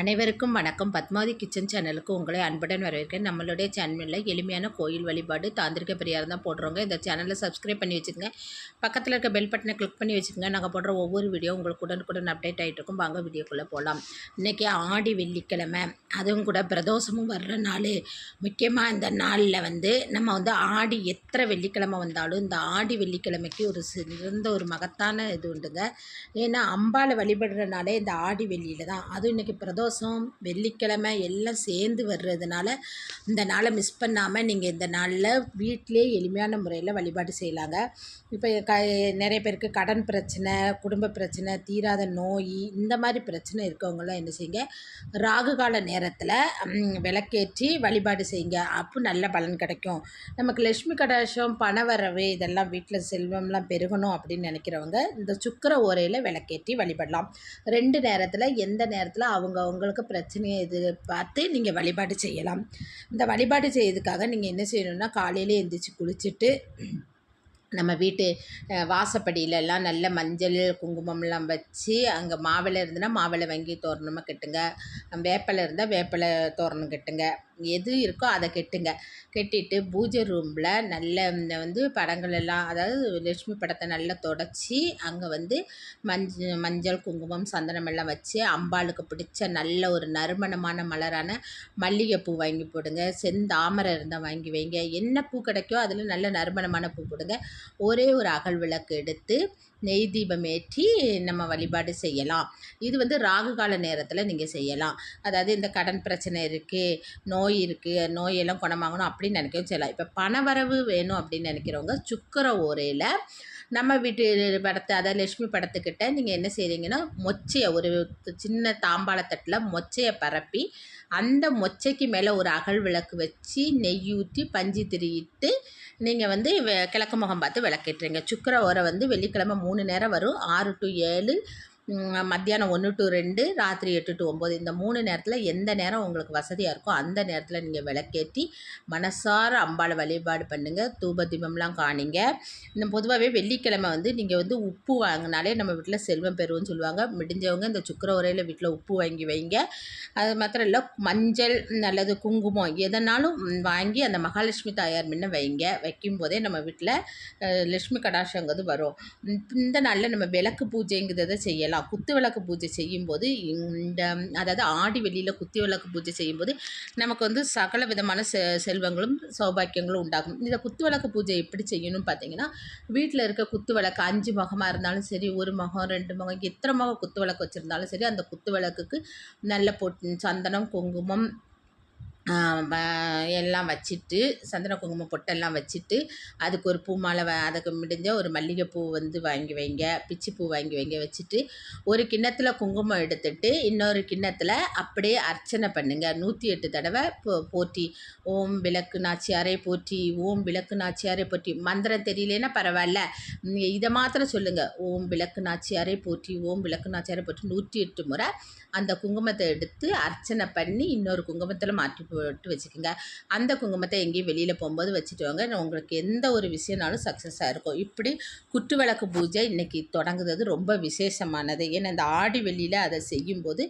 அனைவருக்கும் வணக்கம். பத்மாவதி கிச்சன் சேனலுக்கு உங்களை அன்புடன் வரவேற்கிறேன். நம்மளுடைய சேனலில் எளிமையான கோயில் வழிபாடு தாந்திரிக பெரியார் தான் போடுறோங்க இந்த சேனலை சப்ஸ்கிரைப் பண்ணி வச்சுக்கோங்க. பக்கத்தில் இருக்க பெல் பட்டனை கிளிக் பண்ணி வச்சுக்கோங்க. நாங்கள் போடுற ஒவ்வொரு வீடியோ உங்களுக்கு உடனுக்குடன் அப்டேட் ஆகிட்டு இருக்கும் வாங்க வீடியோக்குள்ளே போகலாம் இன்றைக்கி ஆடி வெள்ளிக்கிழமை. அதுவும் கூட பிரதோஷமும் வர்ற நாள். முக்கியமாக இந்த நாளில் வந்து நம்ம வந்து ஆடி எத்தனை வெள்ளிக்கிழமை வந்தாலும் இந்த ஆடி வெள்ளிக்கிழமைக்கு ஒரு சிறந்த ஒரு மகத்தான இது உண்டுங்க. ஏன்னா அம்பாளை வழிபடுறனாலே இந்த ஆடி வெள்ளியில் தான் அதுவும் இன்றைக்கி பிரதோஷம் சந்தோஷம் வெள்ளிக்கிழமை எல்லாம் சேர்ந்து வர்றதுனால இந்த நாளை மிஸ் பண்ணாமல் நீங்கள் இந்த நாளில் வீட்டிலே எளிமையான முறையில் வழிபாடு செய்யலாங்க. இப்போ க நிறைய பேருக்கு கடன் பிரச்சனை குடும்ப பிரச்சனை தீராத நோய் இந்த மாதிரி பிரச்சனை இருக்கவங்களாம் என்ன செய்யுங்க? ராகு கால நேரத்தில் விளக்கேற்றி வழிபாடு செய்யுங்க. அப்போ நல்ல பலன் கிடைக்கும். நமக்கு லட்சுமி கடாசம் பண வரவு இதெல்லாம் வீட்டில் செல்வம்லாம் பெருகணும் அப்படின்னு நினைக்கிறவங்க இந்த சுக்கர ஓரையில் விளக்கேற்றி வழிபடலாம். ரெண்டு நேரத்தில் எந்த நேரத்தில் அவங்கவுங்க உங்களுக்கு பிரச்சனையை இது பார்த்து நீங்கள் வழிபாடு செய்யலாம். இந்த வழிபாடு செய்யறதுக்காக நீங்கள் என்ன செய்யணுன்னா காலையில் எழுந்திரிச்சு குளிச்சுட்டு நம்ம வீட்டு வாசப்படியிலலாம் நல்ல மஞ்சள் குங்குமம்லாம் வச்சு அங்கே மாவிளை இருந்ததுன்னா மாவிளை வாங்கி தோரணமாக கட்டுங்க. வேப்பிலை இருந்தால் வேப்பிலை தோரணம் கட்டுங்க. எது இருக்கோ அதை கெட்டுங்க. கெட்டிட்டு பூஜை ரூமில் நல்ல இந்த வந்து படங்கள் எல்லாம் அதாவது லட்சுமி படத்தை நல்லா தொடச்சி அங்கே வந்து மஞ்ச மஞ்சள் குங்குமம் சந்தனம் எல்லாம் வச்சு அம்பாளுக்கு பிடிச்ச நல்ல ஒரு நறுமணமான மலரான மல்லிகைப்பூ வாங்கி போடுங்க. செந்தாமரை இருந்தால் வாங்கி வைங்க. என்ன பூ கிடைக்கோ அதில் நல்ல நறுமணமான பூ போடுங்க. ஒரே ஒரு அகல் விளக்கு எடுத்து நெய் தீபம் ஏற்றி நம்ம வழிபாடு செய்யலாம். இது வந்து ராகு கால நேரத்தில் நீங்கள் செய்யலாம். அதாவது இந்த கடன் பிரச்சனை இருக்குது நோய் இருக்குது நோயெல்லாம் குணமாகணும் அப்படின்னு நினைக்கவும் செய்யலாம். இப்போ பணவரவு வேணும் அப்படின்னு நினைக்கிறவங்க சுக்கர ஓரையில் நம்ம வீட்டு படத்தை அதாவது லட்சுமி படத்துக்கிட்ட நீங்கள் என்ன செய்கிறீங்கன்னா மொச்சையை ஒரு சின்ன தாம்பாளத்தட்டில் மொச்சையை பரப்பி அந்த மொச்சைக்கு மேலே ஒரு அகல் விளக்கு வச்சு நெய் ஊற்றி பஞ்சு திரியிட்டு நீங்கள் வந்து கிழக்கு முகம் பார்த்து விளக்கேட்டுறீங்க சுக்கர உரை வந்து வெள்ளிக்கிழமை மூணு நேரம் வரும். ஆறு டு ஏழு மத்தியானம் ஒன்று டு ரெண்டு ராத்திரி எட்டு டு ஒம்பது. இந்த மூணு நேரத்தில் எந்த நேரம் உங்களுக்கு வசதியாக இருக்கோ அந்த நேரத்தில் நீங்கள் விளக்கேற்றி மனசார அம்பாளை வழிபாடு பண்ணுங்கள் தூப தீபம்லாம் காணிங்க. இந்த பொதுவாகவே வெள்ளிக்கிழமை வந்து நீங்கள் வந்து உப்பு வாங்கினாலே நம்ம வீட்டில் செல்வம் பெறுவோம்னு சொல்லுவாங்க. முடிஞ்சவங்க இந்த சுக்கர உரையில் வீட்டில் உப்பு வாங்கி வைங்க. அது மாத்திரம் இல்லை மஞ்சள் நல்லது குங்குமம் எதனாலும் வாங்கி அந்த மகாலட்சுமி தாயார் முன்ன வைங்க. வைக்கும் போதே நம்ம வீட்டில் லட்சுமி கடாஷங்கிறது வரும். இந்த நாளில் நம்ம விளக்கு பூஜைங்கிறத செய்யலாம். செய்யலாம் குத்து விளக்கு பூஜை செய்யும்போது இந்த அதாவது ஆடி வெளியில் குத்தி விளக்கு பூஜை செய்யும்போது நமக்கு வந்து சகல விதமான செ செல்வங்களும் சௌபாக்கியங்களும் உண்டாகும். இந்த குத்து விளக்கு பூஜை எப்படி செய்யணும்னு பார்த்தீங்கன்னா வீட்டில் இருக்க குத்து விளக்கு அஞ்சு முகமாக இருந்தாலும் சரி ஒரு முகம் ரெண்டு முகம் எத்தனை முகம் குத்து விளக்கு வச்சுருந்தாலும் சரி அந்த குத்து விளக்குக்கு நல்ல பொட் சந்தனம் குங்குமம் எல்லாம் வச்சுட்டு சந்தன குங்குமம் பொட்டெல்லாம் வச்சுட்டு அதுக்கு ஒரு பூ மாலை வ அதுக்கு முடிஞ்ச ஒரு மல்லிகைப்பூ வந்து வாங்கி வைங்க பிச்சிப்பூ வாங்கி வைங்க வச்சுட்டு ஒரு கிண்ணத்தில் குங்குமம் எடுத்துட்டு இன்னொரு கிண்ணத்தில் அப்படியே அர்ச்சனை பண்ணுங்கள் நூற்றி எட்டு தடவை போ போற்றி ஓம் விளக்கு நாச்சியாரே போற்றி ஓம் விளக்கு நாச்சியாரே போற்றி. மந்திரம் தெரியலேன்னா பரவாயில்ல. இதை மாத்திரம் சொல்லுங்கள் ஓம் விளக்கு நாச்சியாரே போற்றி ஓம் விளக்கு நாச்சியாரே போற்றி. நூற்றி எட்டு முறை அந்த குங்குமத்தை எடுத்து அர்ச்சனை பண்ணி இன்னொரு குங்குமத்தில் மாற்றி போட்டு வச்சுக்கோங்க. அந்த குங்குமத்தை எங்கேயும் வெளியில் போகும்போது வச்சுட்டு வாங்க. உங்களுக்கு எந்த ஒரு விஷயம்னாலும் சக்ஸஸாக இருக்கும். இப்படி குட்டு விளக்கு பூஜை இன்றைக்கி தொடங்குறது ரொம்ப விசேஷமானது. ஏன்னா இந்த ஆடி வெளியில் அதை செய்யும்போது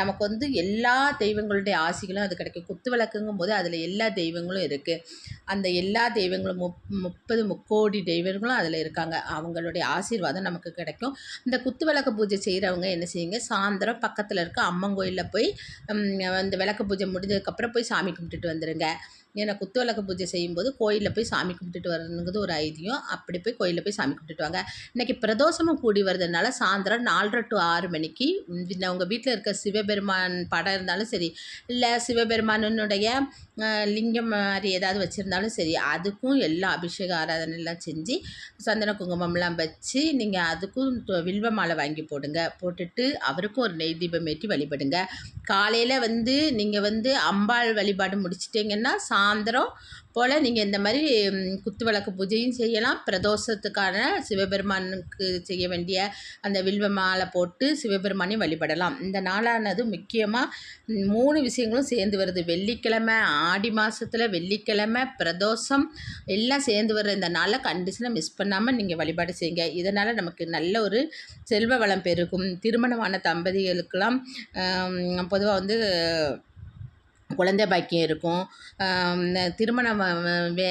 நமக்கு வந்து எல்லா தெய்வங்களுடைய ஆசைகளும் அது கிடைக்கும். குத்து விளக்குங்கும் போது அதில் எல்லா தெய்வங்களும் இருக்குது அந்த எல்லா தெய்வங்களும் முப் முப்பது முக்கோடி தெய்வங்களும் அதில் இருக்காங்க. அவங்களுடைய ஆசீர்வாதம் நமக்கு கிடைக்கும். இந்த குத்து விளக்கு பூஜை செய்கிறவங்க என்ன செய்யுங்க? சாயந்தரம் பக்கத்தில் இருக்க அம்மன் கோயிலில் போய் இந்த விளக்கு பூஜை முடிஞ்சதுக்கப்புறம் போய் சாமி கும்பிட்டுட்டு வந்துடுங்க ஏன்னா குத்து விளக்க பூஜை செய்யும்போது கோயிலில் போய் சாமி கும்பிட்டுட்டு வரணுங்கிறது ஒரு ஐதியம் அப்படி போய் கோயிலில் போய் சாமி கும்பிட்டுட்டு வாங்க. இன்றைக்கி பிரதோஷமும் கூடி வருதுனால சாயந்தரம் நாலரை டு ஆறு மணிக்கு உங்கள் வீட்டில் இருக்க சிவபெருமான் படம் இருந்தாலும் சரி இல்லை சிவபெருமானுடைய லிங்கம் மாதிரி ஏதாவது வச்சுருந்தாலும் சரி அதுக்கும் எல்லா அபிஷேக ஆராதனைலாம் செஞ்சு சந்தன குங்குமம்லாம் வச்சு நீங்கள் அதுக்கும் வில்வ மாலை வாங்கி போடுங்க. போட்டுட்டு அவருக்கும் ஒரு நெய் தீபம் ஏற்றி வழிபடுங்க. காலையில் வந்து நீங்கள் வந்து அம்பாள் வழிபாடு முடிச்சிட்டிங்கன்னா சா சாயந்தரம் போல் நீங்கள் இந்த மாதிரி குத்து விளக்கு பூஜையும் செய்யலாம். பிரதோஷத்துக்கான சிவபெருமானுக்கு செய்ய வேண்டிய அந்த வில்வ மாலை போட்டு சிவபெருமானையும் வழிபடலாம். இந்த நாளானது முக்கியமாக மூணு விஷயங்களும் சேர்ந்து வருது. வெள்ளிக்கிழமை ஆடி மாதத்தில் வெள்ளிக்கிழமை பிரதோஷம் எல்லாம் சேர்ந்து வர்ற இந்த நாளை கண்டிஷனாக மிஸ் பண்ணாமல் நீங்கள் வழிபாடு செய்யுங்க. இதனால் நமக்கு நல்ல ஒரு செல்வ வளம் பெருகும். திருமணமான தம்பதிகளுக்கெல்லாம் பொதுவாக வந்து குழந்தை பாக்கியம் இருக்கும். திருமணம் வே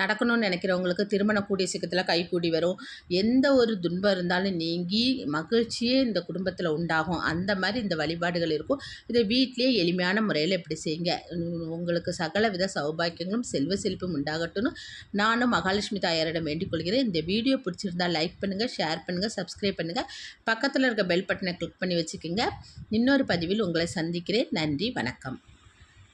நடக்கணும்னு நினைக்கிறவங்களுக்கு திருமணம் கூடிய சீக்கிரத்தில் கைகூடி வரும். எந்த ஒரு துன்பம் இருந்தாலும் நீங்கி மகிழ்ச்சியே இந்த குடும்பத்தில் உண்டாகும். அந்த மாதிரி இந்த வழிபாடுகள் இருக்கும். இதை வீட்டிலேயே எளிமையான முறையில் இப்படி செய்யுங்க. உங்களுக்கு சகல வித சௌபாக்கியங்களும் செல்வ செழிப்பும் உண்டாகட்டும்னு நானும் மகாலட்சுமி தாயாரிடம் வேண்டிக் கொள்கிறேன். இந்த வீடியோ பிடிச்சிருந்தால் லைக் பண்ணுங்கள் ஷேர் பண்ணுங்கள் சப்ஸ்கிரைப் பண்ணுங்கள் பக்கத்தில் இருக்க பெல் பட்டனை கிளிக் பண்ணி வச்சுக்கோங்க. இன்னொரு பதிவில் உங்களை சந்திக்கிறேன். நன்றி வணக்கம்.